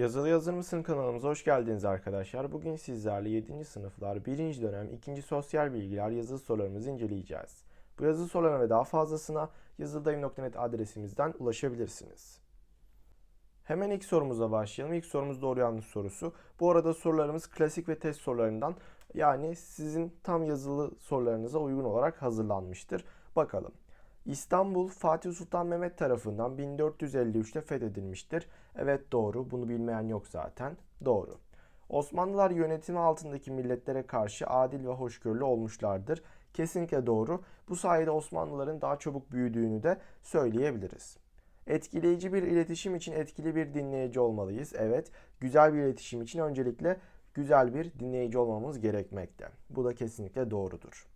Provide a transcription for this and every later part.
Yazılı Yazır mısın kanalımıza hoş geldiniz arkadaşlar. Bugün sizlerle 7. sınıflar 1. dönem 2. sosyal bilgiler yazılı sorularımızı inceleyeceğiz. Bu yazılı sorularına ve daha fazlasına yazıldayım.net adresimizden ulaşabilirsiniz. Hemen ilk sorumuza başlayalım. İlk sorumuz doğru yanlış sorusu. Bu arada sorularımız klasik ve test sorularından yani sizin tam yazılı sorularınıza uygun olarak hazırlanmıştır. Bakalım. İstanbul Fatih Sultan Mehmet tarafından 1453'te fethedilmiştir. Evet doğru. Bunu bilmeyen yok zaten. Doğru. Osmanlılar yönetimi altındaki milletlere karşı adil ve hoşgörülü olmuşlardır. Kesinlikle doğru. Bu sayede Osmanlıların daha çabuk büyüdüğünü de söyleyebiliriz. Etkileyici bir iletişim için etkili bir dinleyici olmalıyız. Evet, güzel bir iletişim için öncelikle güzel bir dinleyici olmamız gerekmekte. Bu da kesinlikle doğrudur.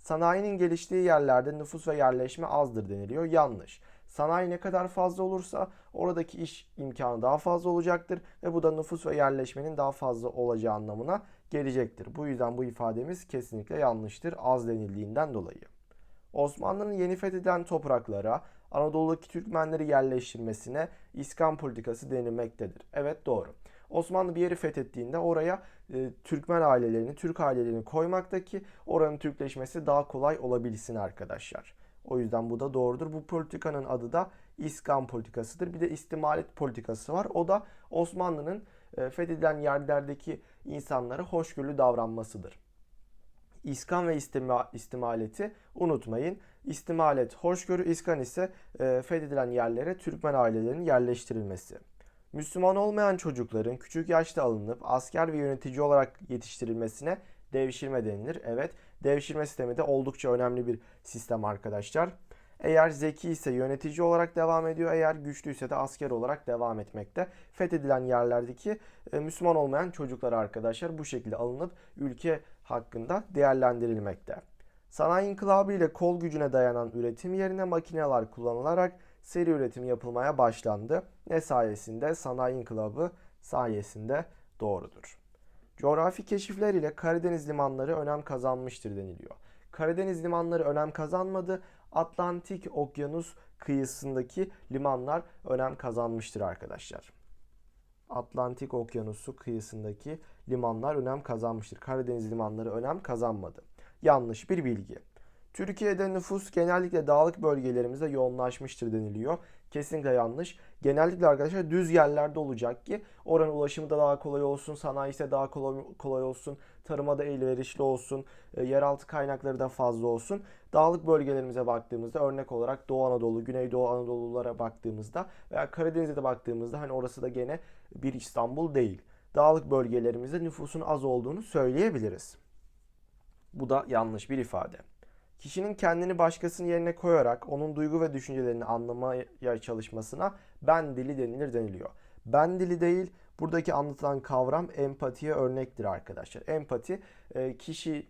Sanayinin geliştiği yerlerde nüfus ve yerleşme azdır deniliyor. Yanlış. Sanayi ne kadar fazla olursa oradaki iş imkanı daha fazla olacaktır ve bu da nüfus ve yerleşmenin daha fazla olacağı anlamına gelecektir. Bu yüzden bu ifademiz kesinlikle yanlıştır az denildiğinden dolayı. Osmanlı'nın yeni fethedilen topraklara Anadolu'daki Türkmenleri yerleştirmesine İskan politikası denilmektedir. Evet doğru. Osmanlı bir yeri fethettiğinde oraya e, Türkmen ailelerini, Türk ailelerini koymaktaki oranın Türkleşmesi daha kolay olabilsin arkadaşlar. O yüzden bu da doğrudur. Bu politikanın adı da İskan politikasıdır. Bir de istimalet politikası var. O da Osmanlı'nın e, fethedilen yerlerdeki insanlara hoşgörülü davranmasıdır. İskan ve istima, istimaleti unutmayın. İstimalet hoşgörü, iskan ise e, fethedilen yerlere Türkmen ailelerinin yerleştirilmesi. Müslüman olmayan çocukların küçük yaşta alınıp asker ve yönetici olarak yetiştirilmesine devşirme denilir. Evet, devşirme sistemi de oldukça önemli bir sistem arkadaşlar. Eğer zeki ise yönetici olarak devam ediyor, eğer güçlüyse de asker olarak devam etmekte. Fethedilen yerlerdeki e, Müslüman olmayan çocuklar arkadaşlar bu şekilde alınıp ülke hakkında değerlendirilmekte. Sanayi inkılabı ile kol gücüne dayanan üretim yerine makineler kullanılarak seri üretim yapılmaya başlandı. Ne sayesinde? Sanayi inkılabı sayesinde doğrudur. Coğrafi keşifler ile Karadeniz limanları önem kazanmıştır deniliyor. Karadeniz limanları önem kazanmadı. Atlantik Okyanus kıyısındaki limanlar önem kazanmıştır arkadaşlar. Atlantik Okyanusu kıyısındaki limanlar önem kazanmıştır. Karadeniz limanları önem kazanmadı. Yanlış bir bilgi. Türkiye'de nüfus genellikle dağlık bölgelerimizde yoğunlaşmıştır deniliyor. Kesinlikle yanlış. Genellikle arkadaşlar düz yerlerde olacak ki oranın ulaşımı da daha kolay olsun, sanayi ise daha kolay, kolay olsun, tarıma da elverişli olsun, e, yeraltı kaynakları da fazla olsun. Dağlık bölgelerimize baktığımızda örnek olarak Doğu Anadolu, Güneydoğu Anadolu'lara baktığımızda veya Karadeniz'e de baktığımızda hani orası da gene bir İstanbul değil. Dağlık bölgelerimizde nüfusun az olduğunu söyleyebiliriz. Bu da yanlış bir ifade. Kişinin kendini başkasının yerine koyarak onun duygu ve düşüncelerini anlamaya çalışmasına ben dili denilir deniliyor. Ben dili değil, buradaki anlatılan kavram empatiye örnektir arkadaşlar. Empati e, kişi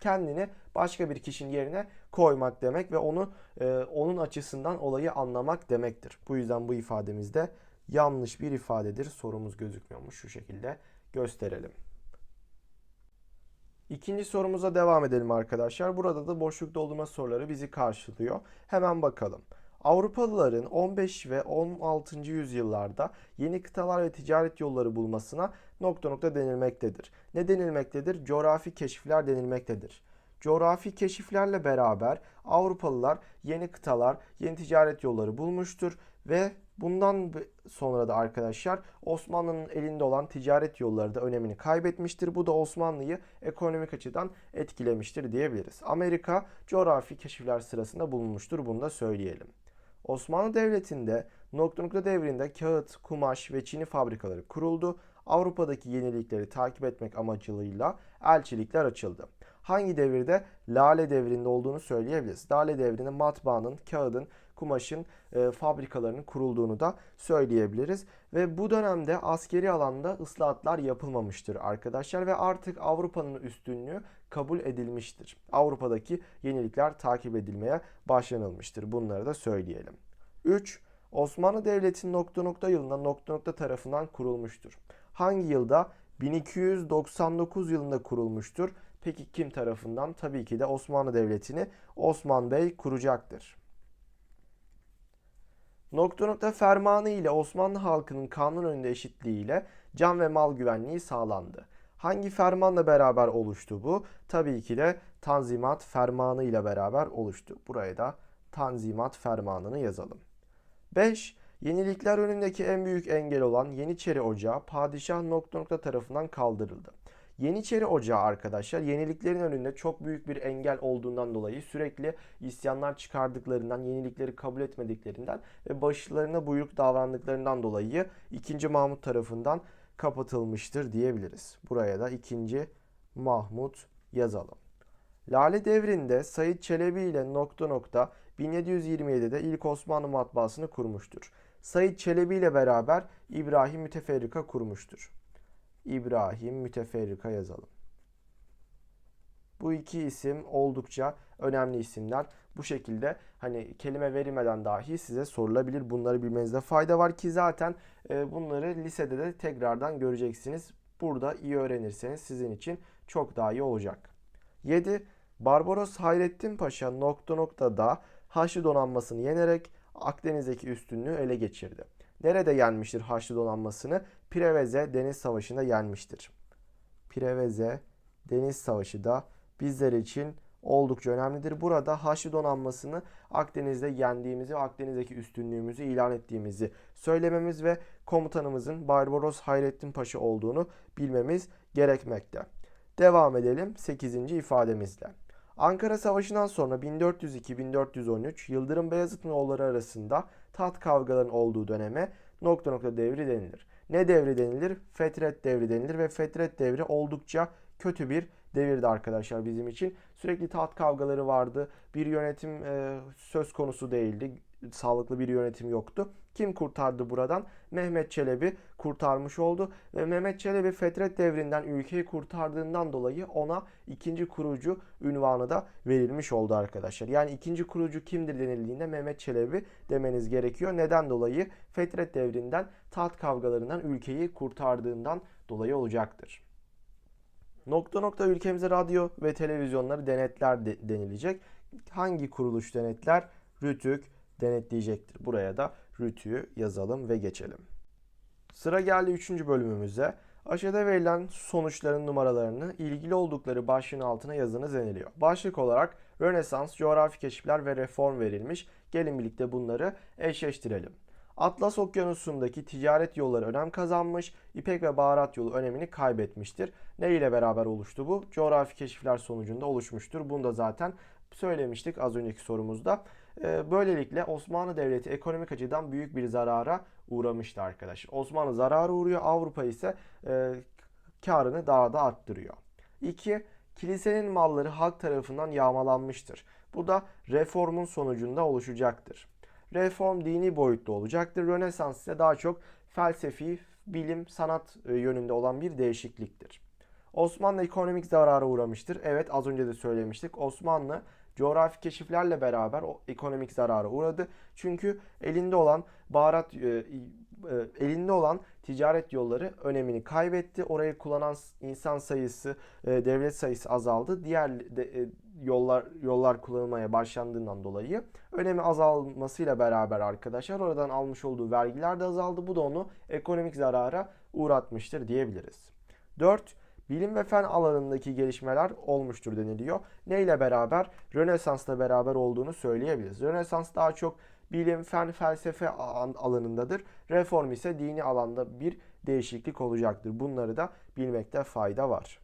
kendini başka bir kişinin yerine koymak demek ve onu e, onun açısından olayı anlamak demektir. Bu yüzden bu ifademizde yanlış bir ifadedir. Sorumuz gözükmüyormuş şu şekilde gösterelim. İkinci sorumuza devam edelim arkadaşlar. Burada da boşluk doldurma soruları bizi karşılıyor. Hemen bakalım. Avrupalıların 15 ve 16. yüzyıllarda yeni kıtalar ve ticaret yolları bulmasına nokta nokta denilmektedir. Ne denilmektedir? Coğrafi keşifler denilmektedir. Coğrafi keşiflerle beraber Avrupalılar yeni kıtalar, yeni ticaret yolları bulmuştur ve Bundan sonra da arkadaşlar Osmanlı'nın elinde olan ticaret yolları da önemini kaybetmiştir. Bu da Osmanlı'yı ekonomik açıdan etkilemiştir diyebiliriz. Amerika coğrafi keşifler sırasında bulunmuştur. Bunu da söyleyelim. Osmanlı Devleti'nde nokta nokta devrinde kağıt, kumaş ve çini fabrikaları kuruldu. Avrupa'daki yenilikleri takip etmek amacıyla elçilikler açıldı. Hangi devirde? Lale devrinde olduğunu söyleyebiliriz. Lale devrinde matbaanın, kağıdın, kumaşın e, fabrikalarının kurulduğunu da söyleyebiliriz. Ve bu dönemde askeri alanda ıslahatlar yapılmamıştır arkadaşlar ve artık Avrupa'nın üstünlüğü kabul edilmiştir. Avrupa'daki yenilikler takip edilmeye başlanılmıştır. Bunları da söyleyelim. 3. Osmanlı Devleti nokta nokta yılında nokta nokta tarafından kurulmuştur. Hangi yılda? 1299 yılında kurulmuştur. Peki kim tarafından? Tabii ki de Osmanlı Devleti'ni Osman Bey kuracaktır. Nokta nokta fermanı ile Osmanlı halkının kanun önünde eşitliği ile can ve mal güvenliği sağlandı. Hangi fermanla beraber oluştu bu? Tabii ki de Tanzimat Fermanı ile beraber oluştu. Buraya da Tanzimat Fermanı'nı yazalım. 5. Yenilikler önündeki en büyük engel olan Yeniçeri Ocağı padişah nokta nokta tarafından kaldırıldı. Yeniçeri Ocağı arkadaşlar yeniliklerin önünde çok büyük bir engel olduğundan dolayı sürekli isyanlar çıkardıklarından, yenilikleri kabul etmediklerinden ve başlarına buyruk davrandıklarından dolayı 2. Mahmut tarafından kapatılmıştır diyebiliriz. Buraya da 2. Mahmut yazalım. Lale devrinde Said Çelebi ile nokta nokta 1727'de ilk Osmanlı matbaasını kurmuştur. Said Çelebi ile beraber İbrahim Müteferrika kurmuştur. İbrahim Müteferrika yazalım. Bu iki isim oldukça önemli isimler. Bu şekilde hani kelime verilmeden dahi size sorulabilir. Bunları bilmenizde fayda var ki zaten e, bunları lisede de tekrardan göreceksiniz. Burada iyi öğrenirseniz sizin için çok daha iyi olacak. 7. Barbaros Hayrettin Paşa nokta noktada Haçlı donanmasını yenerek Akdeniz'deki üstünlüğü ele geçirdi. Nerede yenmiştir Haçlı donanmasını? Preveze Deniz Savaşı'nda yenmiştir. Preveze Deniz Savaşı da bizler için oldukça önemlidir. Burada Haçlı donanmasını Akdeniz'de yendiğimizi Akdeniz'deki üstünlüğümüzü ilan ettiğimizi söylememiz ve komutanımızın Barbaros Hayrettin Paşa olduğunu bilmemiz gerekmekte. Devam edelim 8. ifademizle. Ankara Savaşı'ndan sonra 1402-1413 Yıldırım Beyazıt'ın oğulları arasında taht kavgalarının olduğu döneme nokta nokta devri denilir. Ne devri denilir? Fetret devri denilir ve Fetret devri oldukça kötü bir devirdi arkadaşlar bizim için. Sürekli taht kavgaları vardı. Bir yönetim e, söz konusu değildi. Sağlıklı bir yönetim yoktu. Kim kurtardı buradan? Mehmet Çelebi kurtarmış oldu ve Mehmet Çelebi Fetret devrinden ülkeyi kurtardığından dolayı ona ikinci kurucu ünvanı da verilmiş oldu arkadaşlar. Yani ikinci kurucu kimdir denildiğinde Mehmet Çelebi demeniz gerekiyor. Neden dolayı? Fetret devrinden taht kavgalarından ülkeyi kurtardığından dolayı olacaktır. Nokta nokta ülkemize radyo ve televizyonları denetler de, denilecek. Hangi kuruluş denetler? Rütük denetleyecektir. Buraya da Rütü'yü yazalım ve geçelim. Sıra geldi 3. bölümümüze. Aşağıda verilen sonuçların numaralarını ilgili oldukları başlığın altına yazınız deniliyor. Başlık olarak Rönesans, coğrafi keşifler ve reform verilmiş. Gelin birlikte bunları eşleştirelim. Atlas Okyanusu'ndaki ticaret yolları önem kazanmış, İpek ve baharat yolu önemini kaybetmiştir. Ne ile beraber oluştu bu? Coğrafi keşifler sonucunda oluşmuştur. Bunu da zaten söylemiştik az önceki sorumuzda. Ee, böylelikle Osmanlı Devleti ekonomik açıdan büyük bir zarara uğramıştı arkadaşlar. Osmanlı zarara uğruyor, Avrupa ise e, karını daha da arttırıyor. 2. Kilisenin malları halk tarafından yağmalanmıştır. Bu da reformun sonucunda oluşacaktır. Reform dini boyutta olacaktır. Rönesans ise daha çok felsefi, bilim, sanat e, yönünde olan bir değişikliktir. Osmanlı ekonomik zarara uğramıştır. Evet az önce de söylemiştik. Osmanlı coğrafi keşiflerle beraber o ekonomik zarara uğradı. Çünkü elinde olan baharat e, e, elinde olan ticaret yolları önemini kaybetti. Orayı kullanan insan sayısı, e, devlet sayısı azaldı. Diğer yollar yollar kullanılmaya başlandığından dolayı önemi azalmasıyla beraber arkadaşlar oradan almış olduğu vergiler de azaldı. Bu da onu ekonomik zarara uğratmıştır diyebiliriz. 4 bilim ve fen alanındaki gelişmeler olmuştur deniliyor. Ne ile beraber? Rönesans'la beraber olduğunu söyleyebiliriz. Rönesans daha çok bilim, fen, felsefe alanındadır. Reform ise dini alanda bir değişiklik olacaktır. Bunları da bilmekte fayda var.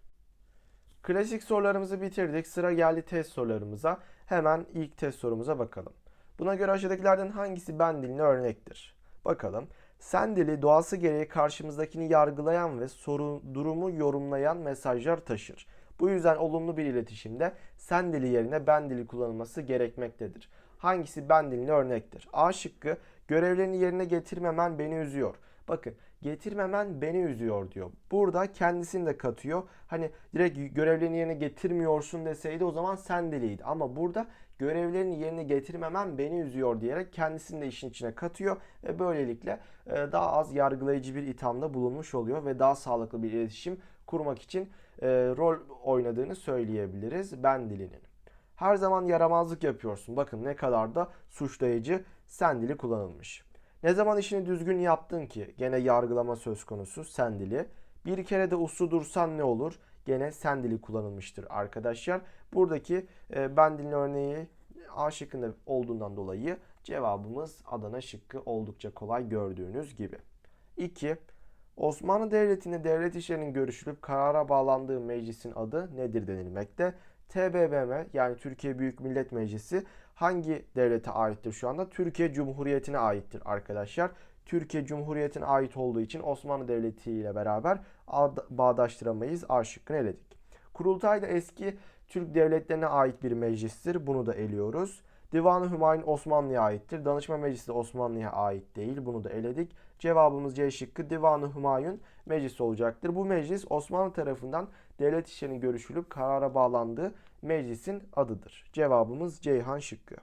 Klasik sorularımızı bitirdik. Sıra geldi test sorularımıza. Hemen ilk test sorumuza bakalım. Buna göre aşağıdakilerden hangisi ben diline örnektir? Bakalım. Sen dili doğası gereği karşımızdakini yargılayan ve soru durumu yorumlayan mesajlar taşır. Bu yüzden olumlu bir iletişimde sen dili yerine ben dili kullanılması gerekmektedir. Hangisi ben diline örnektir? A şıkkı görevlerini yerine getirmemen beni üzüyor. Bakın getirmemen beni üzüyor diyor. Burada kendisini de katıyor. Hani direkt görevlerini yerine getirmiyorsun deseydi o zaman sen diliydi. Ama burada görevlerini yerine getirmemen beni üzüyor diyerek kendisini de işin içine katıyor ve böylelikle e, daha az yargılayıcı bir ithamda bulunmuş oluyor ve daha sağlıklı bir iletişim kurmak için e, rol oynadığını söyleyebiliriz ben dilinin. Her zaman yaramazlık yapıyorsun. Bakın ne kadar da suçlayıcı sen dili kullanılmış. Ne zaman işini düzgün yaptın ki? Gene yargılama söz konusu sen dili. Bir kere de uslu dursan ne olur? Gene sen dili kullanılmıştır arkadaşlar. Buradaki e, ben dilin örneği A şıkkında olduğundan dolayı cevabımız Adana şıkkı oldukça kolay gördüğünüz gibi. 2. Osmanlı Devleti'nde devlet işlerinin görüşülüp karara bağlandığı meclisin adı nedir denilmekte. TBMM yani Türkiye Büyük Millet Meclisi hangi devlete aittir şu anda? Türkiye Cumhuriyeti'ne aittir arkadaşlar. Türkiye Cumhuriyeti'ne ait olduğu için Osmanlı Devleti ile beraber bağdaştıramayız. A şıkkını eledik. Kurultay da eski Türk devletlerine ait bir meclistir. Bunu da eliyoruz. Divan-ı Hümayun Osmanlı'ya aittir. Danışma Meclisi de Osmanlı'ya ait değil. Bunu da eledik. Cevabımız C şıkkı Divan-ı Hümayun meclisi olacaktır. Bu meclis Osmanlı tarafından devlet işlerinin görüşülüp karara bağlandığı meclisin adıdır. Cevabımız Ceyhan şıkkı.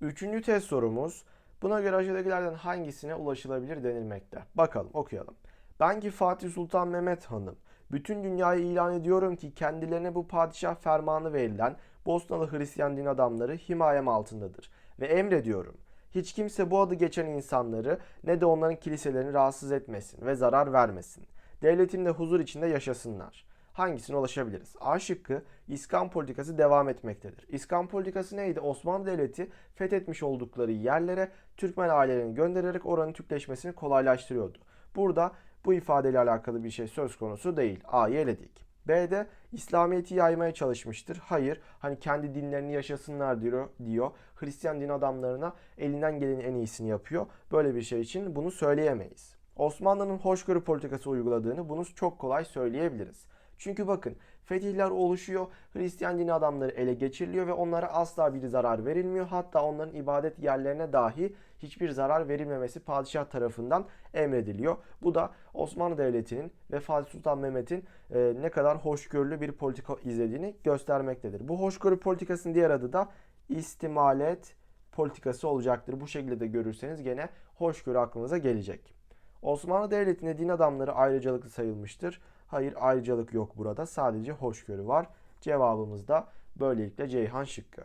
Üçüncü test sorumuz. Buna göre aşağıdakilerden hangisine ulaşılabilir denilmekte. Bakalım okuyalım. Ben ki Fatih Sultan Mehmet Hanım bütün dünyayı ilan ediyorum ki kendilerine bu padişah fermanı verilen Bosnalı Hristiyan din adamları himayem altındadır. Ve emrediyorum. Hiç kimse bu adı geçen insanları ne de onların kiliselerini rahatsız etmesin ve zarar vermesin. Devletimde huzur içinde yaşasınlar. Hangisine ulaşabiliriz? A şıkkı İskan politikası devam etmektedir. İskan politikası neydi? Osmanlı Devleti fethetmiş oldukları yerlere Türkmen ailelerini göndererek oranın Türkleşmesini kolaylaştırıyordu. Burada bu ifadeyle alakalı bir şey söz konusu değil. A'yı eledik. B'de İslamiyet'i yaymaya çalışmıştır. Hayır, hani kendi dinlerini yaşasınlar diyor, diyor. Hristiyan din adamlarına elinden gelenin en iyisini yapıyor. Böyle bir şey için bunu söyleyemeyiz. Osmanlı'nın hoşgörü politikası uyguladığını bunu çok kolay söyleyebiliriz. Çünkü bakın fetihler oluşuyor, Hristiyan dini adamları ele geçiriliyor ve onlara asla bir zarar verilmiyor. Hatta onların ibadet yerlerine dahi hiçbir zarar verilmemesi padişah tarafından emrediliyor. Bu da Osmanlı Devleti'nin ve Fatih Sultan Mehmet'in e, ne kadar hoşgörülü bir politika izlediğini göstermektedir. Bu hoşgörü politikasının diğer adı da istimalet politikası olacaktır. Bu şekilde de görürseniz gene hoşgörü aklınıza gelecek. Osmanlı Devleti'nde din adamları ayrıcalıklı sayılmıştır. Hayır ayrıcalık yok burada. Sadece hoşgörü var. Cevabımız da böylelikle Ceyhan şıkkı.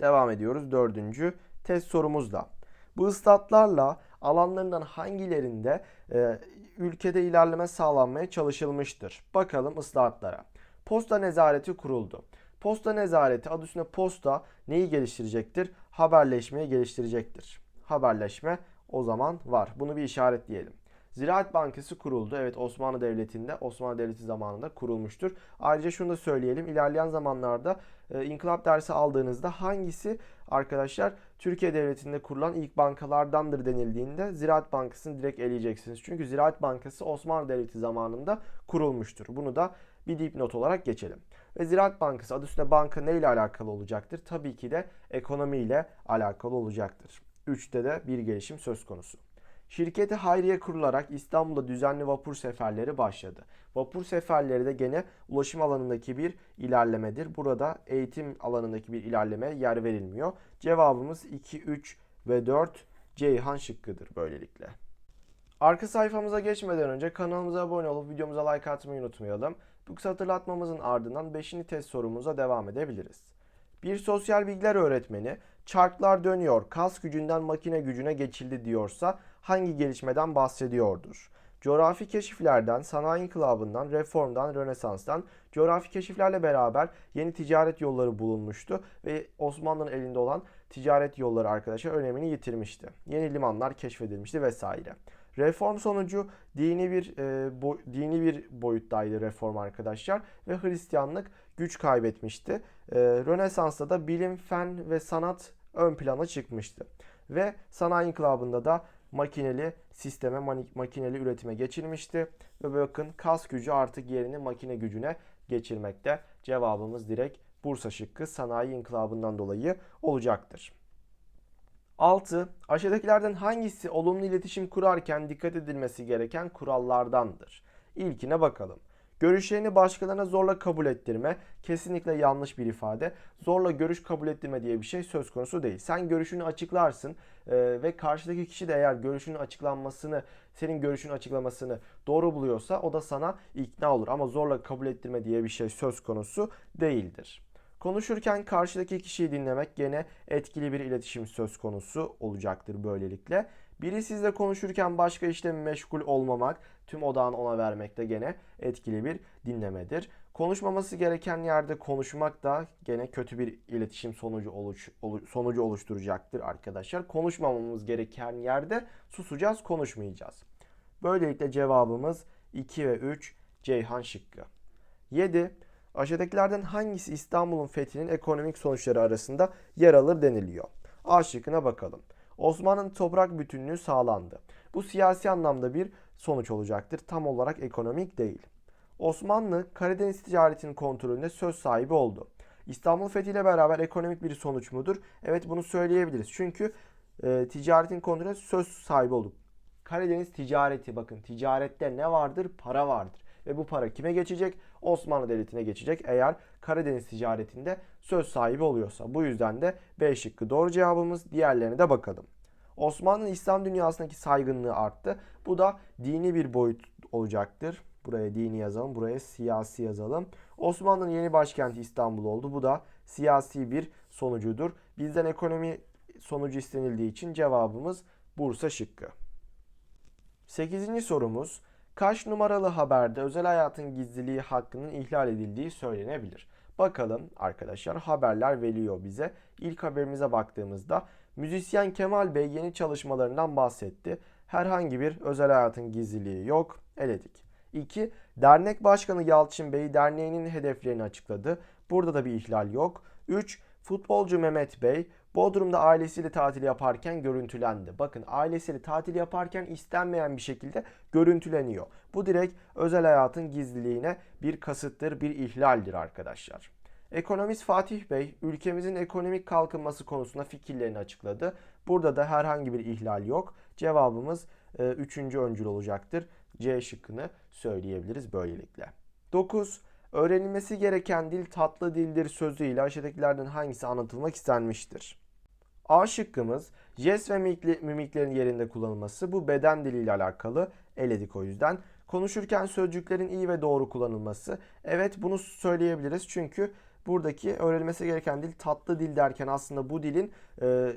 Devam ediyoruz dördüncü test sorumuzda. Bu ıstatlarla alanlarından hangilerinde e, ülkede ilerleme sağlanmaya çalışılmıştır? Bakalım ıslahatlara. Posta nezareti kuruldu. Posta nezareti adı üstünde posta neyi geliştirecektir? Haberleşmeyi geliştirecektir. Haberleşme o zaman var. Bunu bir işaretleyelim. Ziraat Bankası kuruldu. Evet Osmanlı Devleti'nde, Osmanlı Devleti zamanında kurulmuştur. Ayrıca şunu da söyleyelim. İlerleyen zamanlarda e, inkılap dersi aldığınızda hangisi arkadaşlar Türkiye Devleti'nde kurulan ilk bankalardandır denildiğinde Ziraat Bankası'nı direkt eleyeceksiniz. Çünkü Ziraat Bankası Osmanlı Devleti zamanında kurulmuştur. Bunu da bir dipnot olarak geçelim. Ve Ziraat Bankası adı üstünde banka ne ile alakalı olacaktır? Tabii ki de ekonomiyle alakalı olacaktır. 3'te de bir gelişim söz konusu. Şirketi hayriye kurularak İstanbul'da düzenli vapur seferleri başladı. Vapur seferleri de gene ulaşım alanındaki bir ilerlemedir. Burada eğitim alanındaki bir ilerleme yer verilmiyor. Cevabımız 2, 3 ve 4 Ceyhan şıkkıdır böylelikle. Arka sayfamıza geçmeden önce kanalımıza abone olup videomuza like atmayı unutmayalım. Bu kısa hatırlatmamızın ardından 5. test sorumuza devam edebiliriz. Bir sosyal bilgiler öğretmeni çarklar dönüyor, kas gücünden makine gücüne geçildi diyorsa hangi gelişmeden bahsediyordur? Coğrafi keşiflerden, sanayi inkılabından, reformdan, rönesanstan, coğrafi keşiflerle beraber yeni ticaret yolları bulunmuştu ve Osmanlı'nın elinde olan ticaret yolları arkadaşlar önemini yitirmişti. Yeni limanlar keşfedilmişti vesaire. Reform sonucu dini bir e, bo, dini bir boyuttaydı reform arkadaşlar ve Hristiyanlık güç kaybetmişti. E, Rönesans'ta da bilim, fen ve sanat ön plana çıkmıştı. Ve sanayi inkılabında da makineli sisteme, makineli üretime geçilmişti. Ve bakın kas gücü artık yerini makine gücüne geçirmekte. Cevabımız direkt Bursa şıkkı sanayi inkılabından dolayı olacaktır. 6. Aşağıdakilerden hangisi olumlu iletişim kurarken dikkat edilmesi gereken kurallardandır? İlkine bakalım. Görüşlerini başkalarına zorla kabul ettirme kesinlikle yanlış bir ifade. Zorla görüş kabul ettirme diye bir şey söz konusu değil. Sen görüşünü açıklarsın e, ve karşıdaki kişi de eğer görüşünün açıklanmasını, senin görüşünün açıklamasını doğru buluyorsa o da sana ikna olur. Ama zorla kabul ettirme diye bir şey söz konusu değildir. Konuşurken karşıdaki kişiyi dinlemek gene etkili bir iletişim söz konusu olacaktır böylelikle. Biri sizle konuşurken başka işle meşgul olmamak, tüm odağını ona vermek de gene etkili bir dinlemedir. Konuşmaması gereken yerde konuşmak da gene kötü bir iletişim sonucu oluş, sonucu oluşturacaktır arkadaşlar. Konuşmamamız gereken yerde susacağız, konuşmayacağız. Böylelikle cevabımız 2 ve 3 Ceyhan şıkkı. 7. Aşağıdakilerden hangisi İstanbul'un fethinin ekonomik sonuçları arasında yer alır deniliyor. A şıkkına bakalım. Osmanlı'nın toprak bütünlüğü sağlandı. Bu siyasi anlamda bir sonuç olacaktır. Tam olarak ekonomik değil. Osmanlı Karadeniz ticaretinin kontrolünde söz sahibi oldu. İstanbul fethiyle beraber ekonomik bir sonuç mudur? Evet bunu söyleyebiliriz. Çünkü e, ticaretin kontrolünde söz sahibi olduk. Karadeniz ticareti bakın ticarette ne vardır? Para vardır. Ve bu para kime geçecek? Osmanlı Devleti'ne geçecek eğer Karadeniz ticaretinde söz sahibi oluyorsa. Bu yüzden de B şıkkı doğru cevabımız. Diğerlerine de bakalım. Osmanlı'nın İslam dünyasındaki saygınlığı arttı. Bu da dini bir boyut olacaktır. Buraya dini yazalım, buraya siyasi yazalım. Osmanlı'nın yeni başkenti İstanbul oldu. Bu da siyasi bir sonucudur. Bizden ekonomi sonucu istenildiği için cevabımız Bursa şıkkı. 8. sorumuz Kaç numaralı haberde özel hayatın gizliliği hakkının ihlal edildiği söylenebilir? Bakalım arkadaşlar haberler veriyor bize. İlk haberimize baktığımızda müzisyen Kemal Bey yeni çalışmalarından bahsetti. Herhangi bir özel hayatın gizliliği yok. Eledik. 2. Dernek Başkanı Yalçın Bey derneğinin hedeflerini açıkladı. Burada da bir ihlal yok. 3. Futbolcu Mehmet Bey Bodrum'da ailesiyle tatil yaparken görüntülendi. Bakın ailesiyle tatil yaparken istenmeyen bir şekilde görüntüleniyor. Bu direkt özel hayatın gizliliğine bir kasıttır, bir ihlaldir arkadaşlar. Ekonomist Fatih Bey ülkemizin ekonomik kalkınması konusunda fikirlerini açıkladı. Burada da herhangi bir ihlal yok. Cevabımız e, üçüncü öncül olacaktır. C şıkkını söyleyebiliriz böylelikle. 9. Öğrenilmesi gereken dil tatlı dildir sözüyle aşağıdakilerden hangisi anlatılmak istenmiştir? A şıkkımız jest ve mimiklerin yerinde kullanılması bu beden diliyle alakalı eledik o yüzden. Konuşurken sözcüklerin iyi ve doğru kullanılması. Evet bunu söyleyebiliriz çünkü buradaki öğrenilmesi gereken dil tatlı dil derken aslında bu dilin e,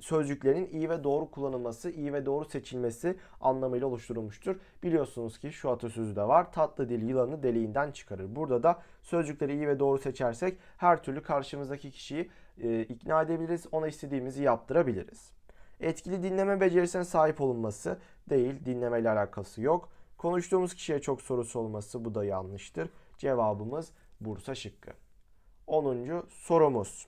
sözcüklerin iyi ve doğru kullanılması, iyi ve doğru seçilmesi anlamıyla oluşturulmuştur. Biliyorsunuz ki şu atasözü de var. Tatlı dil yılanı deliğinden çıkarır. Burada da sözcükleri iyi ve doğru seçersek her türlü karşımızdaki kişiyi e, ikna edebiliriz. Ona istediğimizi yaptırabiliriz. Etkili dinleme becerisine sahip olunması değil, dinleme ile alakası yok. Konuştuğumuz kişiye çok sorusu olması bu da yanlıştır. Cevabımız Bursa şıkkı. 10. sorumuz.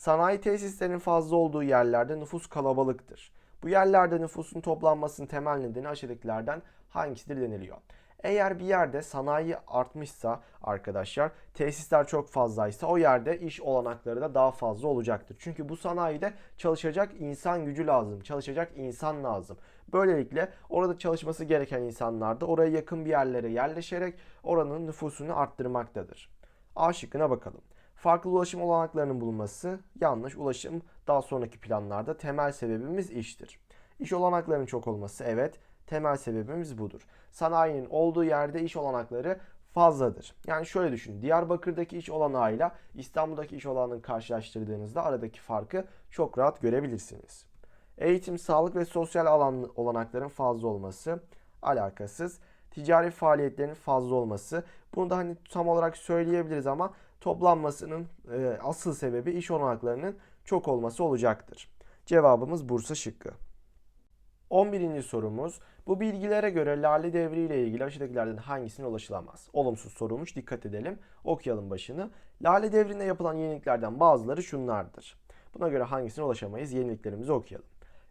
Sanayi tesislerinin fazla olduğu yerlerde nüfus kalabalıktır. Bu yerlerde nüfusun toplanmasının temel nedeni aşağıdakilerden hangisidir deniliyor. Eğer bir yerde sanayi artmışsa arkadaşlar tesisler çok fazlaysa o yerde iş olanakları da daha fazla olacaktır. Çünkü bu sanayide çalışacak insan gücü lazım. Çalışacak insan lazım. Böylelikle orada çalışması gereken insanlar da oraya yakın bir yerlere yerleşerek oranın nüfusunu arttırmaktadır. A şıkkına bakalım. Farklı ulaşım olanaklarının bulunması yanlış. Ulaşım daha sonraki planlarda temel sebebimiz iştir. İş olanaklarının çok olması evet temel sebebimiz budur. Sanayinin olduğu yerde iş olanakları fazladır. Yani şöyle düşün. Diyarbakır'daki iş olanağıyla İstanbul'daki iş olanağını karşılaştırdığınızda aradaki farkı çok rahat görebilirsiniz. Eğitim, sağlık ve sosyal alan olanakların fazla olması alakasız. Ticari faaliyetlerin fazla olması. Bunu da hani tam olarak söyleyebiliriz ama toplanmasının e, asıl sebebi iş olanaklarının çok olması olacaktır. Cevabımız Bursa şıkkı. 11. sorumuz. Bu bilgilere göre Lale Devri ile ilgili aşağıdakilerden hangisine ulaşılamaz? Olumsuz sorulmuş. Dikkat edelim. Okuyalım başını. Lale Devri'nde yapılan yeniliklerden bazıları şunlardır. Buna göre hangisine ulaşamayız? Yeniliklerimizi okuyalım.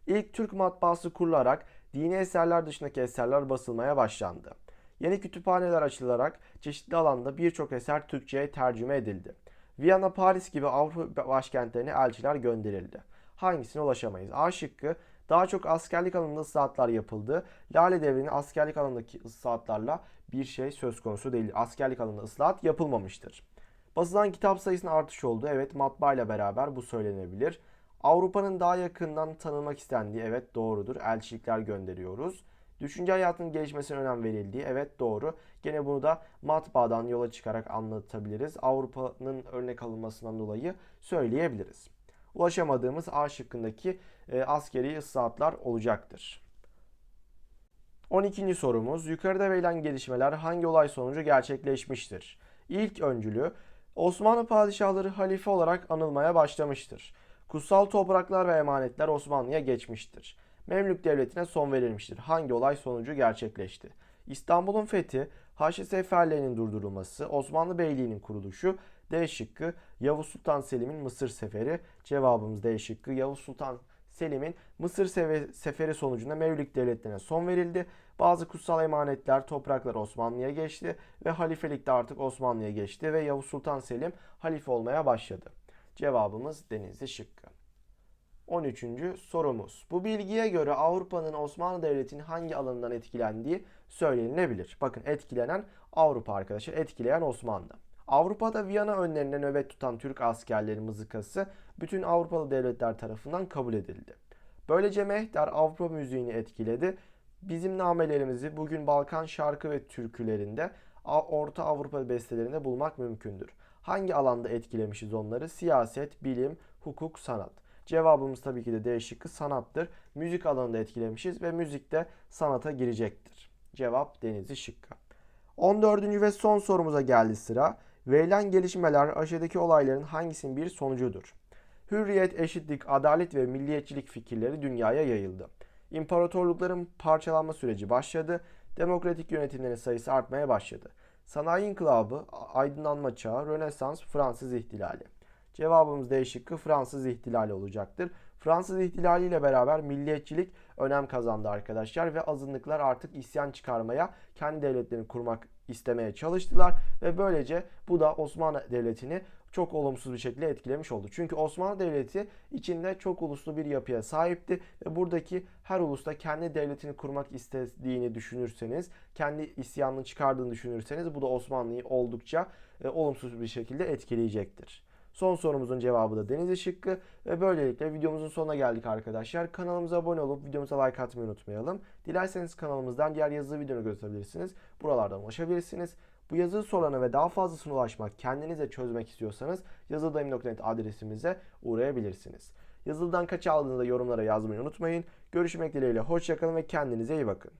İlk Türk matbaası kurularak dini eserler dışındaki eserler basılmaya başlandı. Yeni kütüphaneler açılarak çeşitli alanda birçok eser Türkçe'ye tercüme edildi. Viyana, Paris gibi Avrupa başkentlerine elçiler gönderildi. Hangisine ulaşamayız? A şıkkı daha çok askerlik alanında ıslahatlar yapıldı. Lale devrinin askerlik alanındaki ıslahatlarla bir şey söz konusu değil. Askerlik alanında ıslahat yapılmamıştır. Basılan kitap sayısının artış oldu. Evet matbaa ile beraber bu söylenebilir. Avrupa'nın daha yakından tanınmak istendiği evet doğrudur. Elçilikler gönderiyoruz. Düşünce hayatının gelişmesine önem verildiği. Evet doğru. Gene bunu da matbaadan yola çıkarak anlatabiliriz. Avrupa'nın örnek alınmasından dolayı söyleyebiliriz. Ulaşamadığımız A şıkkındaki e, askeri ıslahatlar olacaktır. 12. sorumuz. Yukarıda verilen gelişmeler hangi olay sonucu gerçekleşmiştir? İlk öncülü Osmanlı padişahları halife olarak anılmaya başlamıştır. Kutsal topraklar ve emanetler Osmanlı'ya geçmiştir. Memlük devletine son verilmiştir. Hangi olay sonucu gerçekleşti? İstanbul'un fethi, Haçlı seferlerinin durdurulması, Osmanlı Beyliği'nin kuruluşu, D şıkkı Yavuz Sultan Selim'in Mısır seferi. Cevabımız D şıkkı Yavuz Sultan Selim'in Mısır seferi sonucunda Memlük devletlerine son verildi. Bazı kutsal emanetler, topraklar Osmanlı'ya geçti ve halifelik de artık Osmanlı'ya geçti ve Yavuz Sultan Selim halife olmaya başladı. Cevabımız Denizli şıkkı. 13. sorumuz. Bu bilgiye göre Avrupa'nın Osmanlı Devleti'nin hangi alanından etkilendiği söylenilebilir. Bakın etkilenen Avrupa arkadaşlar, etkileyen Osmanlı. Avrupa'da Viyana önlerinde nöbet tutan Türk askerleri mızıkası bütün Avrupalı devletler tarafından kabul edildi. Böylece Mehter Avrupa müziğini etkiledi. Bizim namelerimizi bugün Balkan şarkı ve türkülerinde, Orta Avrupa bestelerinde bulmak mümkündür. Hangi alanda etkilemişiz onları? Siyaset, bilim, hukuk, sanat. Cevabımız tabii ki de D şıkkı sanattır. Müzik alanında etkilemişiz ve müzik de sanata girecektir. Cevap Denizli şıkkı. 14. ve son sorumuza geldi sıra. Verilen gelişmeler aşağıdaki olayların hangisinin bir sonucudur? Hürriyet, eşitlik, adalet ve milliyetçilik fikirleri dünyaya yayıldı. İmparatorlukların parçalanma süreci başladı. Demokratik yönetimlerin sayısı artmaya başladı. Sanayi inkılabı, aydınlanma çağı, Rönesans, Fransız ihtilali. Cevabımız D şıkkı Fransız ihtilali olacaktır. Fransız ihtilali ile beraber milliyetçilik önem kazandı arkadaşlar ve azınlıklar artık isyan çıkarmaya, kendi devletlerini kurmak istemeye çalıştılar ve böylece bu da Osmanlı Devleti'ni çok olumsuz bir şekilde etkilemiş oldu. Çünkü Osmanlı Devleti içinde çok uluslu bir yapıya sahipti ve buradaki her ulusta kendi devletini kurmak istediğini düşünürseniz, kendi isyanını çıkardığını düşünürseniz bu da Osmanlı'yı oldukça e, olumsuz bir şekilde etkileyecektir. Son sorumuzun cevabı da Denizli şıkkı ve böylelikle videomuzun sonuna geldik arkadaşlar. Kanalımıza abone olup videomuza like atmayı unutmayalım. Dilerseniz kanalımızdan diğer yazılı videonu gösterebilirsiniz. Buralardan ulaşabilirsiniz. Bu yazılı sorularına ve daha fazlasına ulaşmak, kendinize çözmek istiyorsanız yazılıdayım.net adresimize uğrayabilirsiniz. Yazılıdan kaç aldığınızda yorumlara yazmayı unutmayın. Görüşmek dileğiyle hoşçakalın ve kendinize iyi bakın.